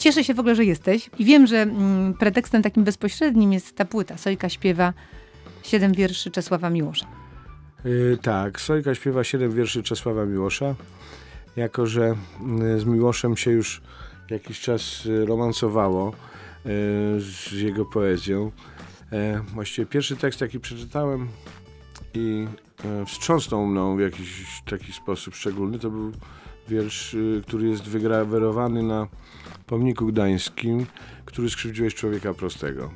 cieszę się w ogóle, że jesteś i wiem, że mm, pretekstem takim bezpośrednim jest ta płyta. Sojka śpiewa siedem wierszy Czesława Miłosza. Yy, tak, Sojka śpiewa siedem wierszy Czesława Miłosza. Jako, że yy, z Miłoszem się już jakiś czas yy, romansowało yy, z jego poezją. Yy, właściwie pierwszy tekst, jaki przeczytałem i yy, wstrząsnął mną w jakiś taki sposób szczególny, to był wiersz, yy, który jest wygrawerowany na pomniku gdańskim, który skrzywdziłeś człowieka prostego.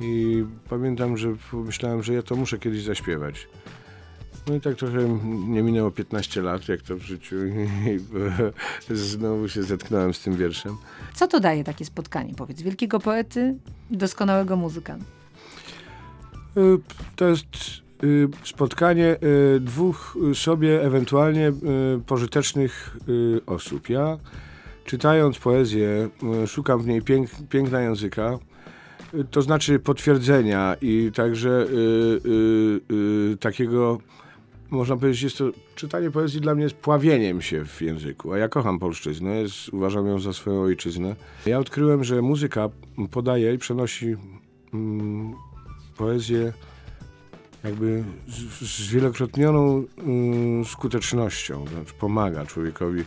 I pamiętam, że pomyślałem, że ja to muszę kiedyś zaśpiewać. No i tak trochę nie minęło 15 lat, jak to w życiu, i znowu się zetknąłem z tym wierszem. Co to daje takie spotkanie, powiedz, wielkiego poety, doskonałego muzyka? Y, to jest y, spotkanie y, dwóch sobie ewentualnie pożytecznych osób. Ja czytając poezję, szukam w niej pięk, piękna języka, to znaczy potwierdzenia i także takiego można powiedzieć, jest to czytanie poezji dla mnie jest pławieniem się w języku, a ja kocham polszczyznę, jest, uważam ją za swoją ojczyznę. Ja odkryłem, że muzyka podaje i przenosi mm, poezję jakby z, zwielokrotnioną mm, skutecznością, znaczy pomaga człowiekowi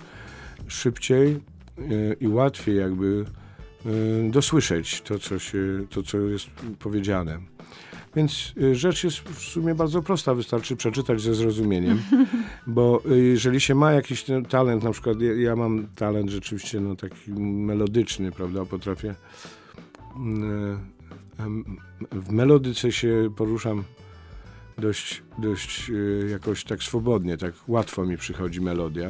szybciej y, i łatwiej jakby y, dosłyszeć to, co, się, to, co jest powiedziane. Więc y, rzecz jest w sumie bardzo prosta, wystarczy przeczytać ze zrozumieniem, bo y, jeżeli się ma jakiś talent, na przykład ja, ja mam talent rzeczywiście no, taki melodyczny, prawda, potrafię y, w melodyce się poruszam dość, dość jakoś tak swobodnie, tak łatwo mi przychodzi melodia.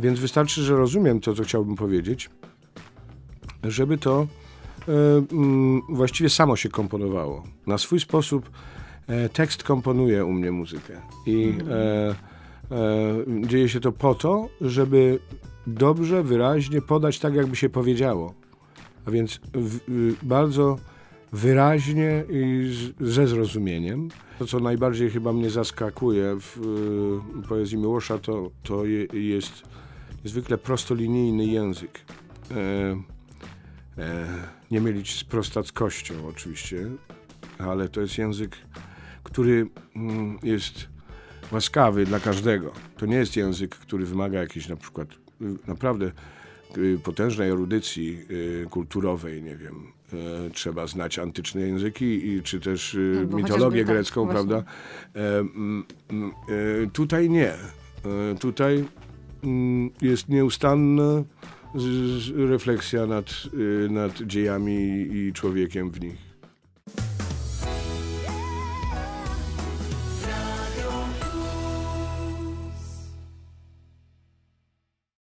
Więc wystarczy, że rozumiem to, co chciałbym powiedzieć, żeby to E, mm, właściwie samo się komponowało. Na swój sposób e, tekst komponuje u mnie muzykę. I mhm. e, dzieje się to po to, żeby dobrze, wyraźnie podać tak, jakby się powiedziało. A więc w, bardzo wyraźnie i ze zrozumieniem. To, co najbardziej chyba mnie zaskakuje w y, poezji Miłosza, to, to je, jest zwykle prostolinijny język. E, E, nie mylić z prostackością oczywiście, ale to jest język, który mm, jest łaskawy dla każdego. To nie jest język, który wymaga jakiejś na przykład naprawdę y, potężnej erudycji y, kulturowej, nie wiem, e, trzeba znać antyczne języki, czy też y, no, mitologię tak, grecką, tak, prawda? E, tutaj nie. Tutaj mm, jest nieustanne refleksja nad, y, nad dziejami i człowiekiem w nich.